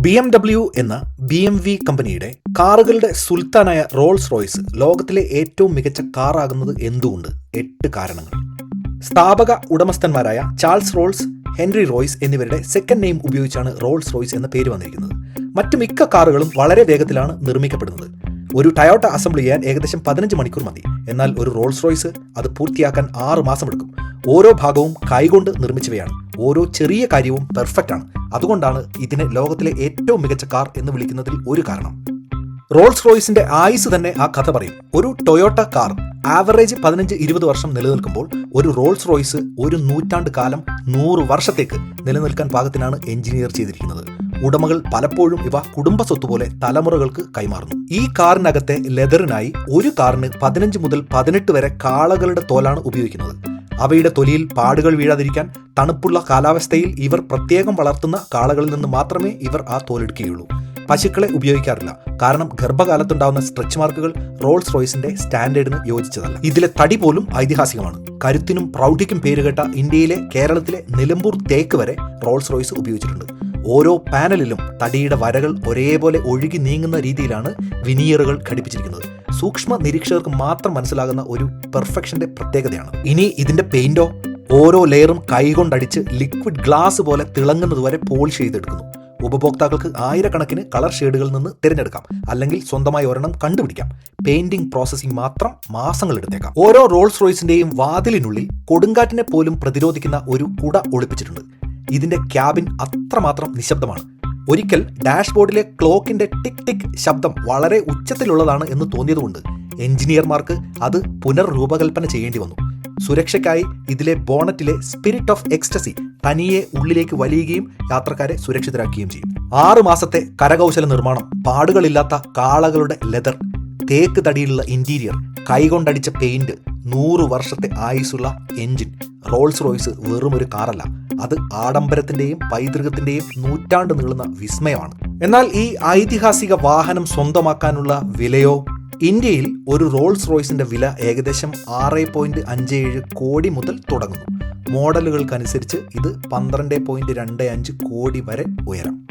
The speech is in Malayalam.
ബി എം ഡബ്ല്യു എന്ന ബി എം വി കമ്പനിയുടെ കാറുകളുടെ സുൽത്താനായ റോൾസ് റോയ്സ് ലോകത്തിലെ ഏറ്റവും മികച്ച കാറാകുന്നത് എന്തുകൊണ്ട്? എട്ട് കാരണങ്ങൾ. സ്ഥാപക ഉടമസ്ഥന്മാരായ ചാൾസ് റോൾസ് ഹെൻറി റോയ്സ് എന്നിവരുടെ സെക്കൻഡ് നെയിം ഉപയോഗിച്ചാണ് റോൾസ് റോയ്സ് എന്ന പേര് വന്നിരിക്കുന്നത്. മറ്റു മിക്ക കാറുകളും വളരെ വേഗത്തിലാണ് നിർമ്മിക്കപ്പെടുന്നത്. ഒരു ടയോട്ട അസംബിൾ ചെയ്യാൻ ഏകദേശം പതിനഞ്ച് മണിക്കൂർ മതി. എന്നാൽ ഒരു റോൾസ് റോയ്സ് അത് പൂർത്തിയാക്കാൻ ആറ് മാസമെടുക്കും ഓരോ ഭാഗവും കൈകൊണ്ട് നിർമ്മിച്ചവയാണ്. ഓരോ ചെറിയ കാര്യവും പെർഫെക്റ്റ് ആണ്. അതുകൊണ്ടാണ് ഇതിനെ ലോകത്തിലെ ഏറ്റവും മികച്ച കാർ എന്ന് വിളിക്കുന്നതിൽ ഒരു കാരണം. റോൾസ് റോയ്സിന്റെ ആയുസ് തന്നെ ആ കഥ പറയും. ഒരു ടൊയോട്ട കാർ ആവറേജ് പതിനഞ്ച് ഇരുപത് വർഷം നിലനിൽക്കുമ്പോൾ ഒരു റോൾസ് റോയ്സ് ഒരു നൂറ്റാണ്ട് കാലം നൂറ് വർഷത്തേക്ക് നിലനിൽക്കാൻ പാകത്തിനാണ് എഞ്ചിനീയർ ചെയ്തിരിക്കുന്നത്. ഉടമകൾ പലപ്പോഴും ഇവ കുടുംബ സ്വത്ത് പോലെ തലമുറകൾക്ക് കൈമാറുന്നു. ഈ കാറിനകത്തെ ലെതറിനായി ഒരു കാറിന് പതിനഞ്ച് മുതൽ പതിനെട്ട് വരെ കാളകളുടെ തോലാണ് ഉപയോഗിക്കുന്നത്. അവയുടെ തൊലിയിൽ പാടുകൾ വീഴാതിരിക്കാൻ തണുപ്പുള്ള കാലാവസ്ഥയിൽ ഇവർ പ്രത്യേകം വളർത്തുന്ന കാളകളിൽ നിന്ന് മാത്രമേ ഇവർ ആ തോലെടുക്കുകയുള്ളൂ. പശുക്കളെ ഉപയോഗിക്കാറില്ല. കാരണം ഗർഭകാലത്തുണ്ടാവുന്ന സ്ട്രെച്ച് മാർക്കുകൾ റോൾസ് റോയ്സിന്റെ സ്റ്റാൻഡേർഡിന് യോജിച്ചതല്ല. ഇതിലെ തടി പോലും ഐതിഹാസികമാണ്. കരുത്തിനും പ്രൗഢിക്കും പേരുകേട്ട ഇന്ത്യയിലെ കേരളത്തിലെ നിലമ്പൂർ തേക്ക് വരെ റോൾസ് റോയ്സ് ഉപയോഗിച്ചിട്ടുണ്ട്. ഓരോ പാനലിലും തടിയുടെ വരകൾ ഒരേപോലെ ഒഴുകി നീങ്ങുന്ന രീതിയിലാണ് വിനിയറുകൾ ഘടിപ്പിച്ചിരിക്കുന്നത്. സൂക്ഷ്മ നിരീക്ഷകർക്ക് മാത്രം മനസ്സിലാകുന്ന ഒരു പെർഫെക്ഷന്റെ പ്രത്യേകതയാണ്. ഇനി ഇതിന്റെ പെയിന്റോ ഓരോ ലെയറും കൈകൊണ്ടടിച്ച് ലിക്വിഡ് ഗ്ലാസ് പോലെ തിളങ്ങുന്നതുവരെ പോളിഷ് ചെയ്തെടുക്കുന്നു. ഉപഭോക്താക്കൾക്ക് ആയിരക്കണക്കിന് കളർ ഷെയ്ഡുകളിൽ നിന്ന് തിരഞ്ഞെടുക്കാം. അല്ലെങ്കിൽ സ്വന്തമായി ഒരെണ്ണം കണ്ടുപിടിക്കാം. പെയിന്റിംഗ് പ്രോസസ്സിംഗ് മാത്രം മാസങ്ങൾ എടുത്തേക്കാം. ഓരോ റോൾസ് റോയ്സിന്റെയും വാതിലിനുള്ളിൽ കൊടുങ്കാറ്റിനെ പോലും പ്രതിരോധിക്കുന്ന ഒരു കുട ഒളിപ്പിച്ചിട്ടുണ്ട്. ഇതിന്റെ ക്യാബിൻ അത്രമാത്രം നിശബ്ദമാണ്. ഒരിക്കൽ ഡാഷ്ബോർഡിലെ ക്ലോക്കിന്റെ ടിക് ടിക് ശബ്ദം വളരെ ഉച്ചത്തിലുള്ളതാണ് എന്ന് തോന്നിയതുകൊണ്ട് എഞ്ചിനീയർമാർക്ക് അത് പുനർരൂപകൽപ്പന ചെയ്യേണ്ടി വന്നു. സുരക്ഷയ്ക്കായി ഇതിലെ ബോണറ്റിലെ സ്പിരിറ്റ് ഓഫ് എക്സ്റ്റസി തനിയെ ഉള്ളിലേക്ക് വലിയുകയും യാത്രക്കാരെ സുരക്ഷിതരാക്കുകയും ചെയ്യും. ആറു മാസത്തെ കരകൗശല നിർമ്മാണം പാടുകളില്ലാത്ത കാളകളുടെ ലെതർ തേക്ക് തടിയിലുള്ള ഇന്റീരിയർ കൈകൊണ്ടടിച്ച പെയിന്റ് നൂറു വർഷത്തെ ആയുസുള്ള എഞ്ചിൻ റോൾസ് റോയ്സ് വെറും ഒരു കാറല്ല. അത് ആഡംബരത്തിന്റെയും പൈതൃകത്തിന്റെയും നൂറ്റാണ്ട് നീളുന്ന വിസ്മയമാണ്. എന്നാൽ ഈ ഐതിഹാസിക വാഹനം സ്വന്തമാക്കാനുള്ള വിലയോ? ഇന്ത്യയിൽ ഒരു റോൾസ് റോയ്സിന്റെ വില ഏകദേശം ആറ് പോയിന്റ് അഞ്ച് ഏഴ് കോടി മുതൽ തുടങ്ങുന്നു. മോഡലുകൾക്കനുസരിച്ച് ഇത് പന്ത്രണ്ട് പോയിന്റ് രണ്ട് അഞ്ച് കോടി വരെ ഉയരാം.